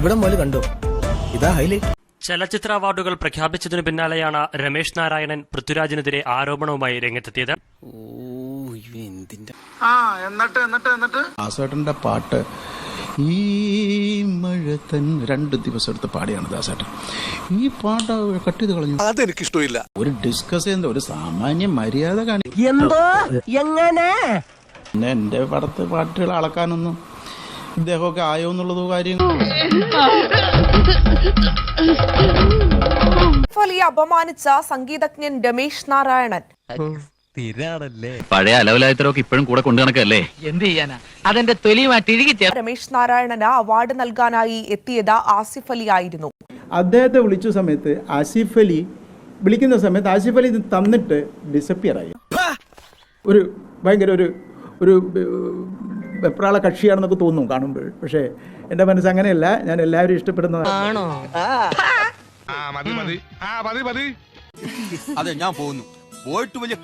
ഇവിടെ മുതൽ കണ്ടോ. ഇതാ ഹൈലൈറ്റ് ചലച്ചിത്ര അവാർഡുകൾ പ്രഖ്യാപിച്ചതിനു പിന്നാലെയാണ് രമേശ് നാരായണൻ പൃഥ്വിരാജിനെതിരെ ആരോപണവുമായി രംഗത്തെത്തിയത്. ആ എന്നിട്ട് എന്നിട്ട് എന്നിട്ട്? ദാസേട്ടന്റെ പാട്ട് ഈ മഴ തൻ രണ്ട് ദിവസം എടുത്ത് പാടിയാണ് ദാസേട്ടൻ. ഈ പാട്ട് കട്ട് ചെയ്ത് കളഞ്ഞു. അതെനിക്കിഷ്ടമില്ല. ഒരു ഡിസ്കസ് ചെയ്യുന്ന ഒരു സാമാന്യ മര്യാദ കാണിക്കും. എന്തോ? എങ്ങനെ? എന്റെ പടത്ത് പാട്ടുകൾ അളക്കാനൊന്നും ഇദ്ദേഹമൊക്കെ ആയോ എന്നുള്ളത് കാര്യം ഫലിയെ അപമാനിച്ച സംഗീതജ്ഞൻ രമേശ് നാരായണൻ. പഴയ അലവലായത്തരൊക്കെ ഇപ്പോഴും കൂടെ കൊണ്ടു നടക്കല്ലേ? എന്ത് ചെയ്യാനാ? അതെന്റെ തൊലിയുമായിട്ട് ഇഴുകി രമേശ് നാരായണന് അവാർഡ് നൽകാനായി എത്തിയത് ആസിഫ് അലി ആയിരുന്നു. അദ്ദേഹത്തെ വിളിച്ച സമയത്ത് ആസിഫ് അലി വിളിക്കുന്ന സമയത്ത് ആസിഫ് അലി ഇത് തന്നിട്ട് ഡിസപ്പിയർ ആയി. ഒരു ഭയങ്കര ഒരു ഒരു വെപ്രാള കക്ഷിയാണെന്നൊക്കെ തോന്നും കാണുമ്പോൾ. പക്ഷേ എന്റെ മനസ്സ് അങ്ങനെയല്ല. ഞാൻ എല്ലാവരും ഇഷ്ടപ്പെടുന്നതാണ് മതി മതി. ആ മതി മതി. അതെ ഞാൻ പോകുന്നു. പോയിട്ട് വലിയ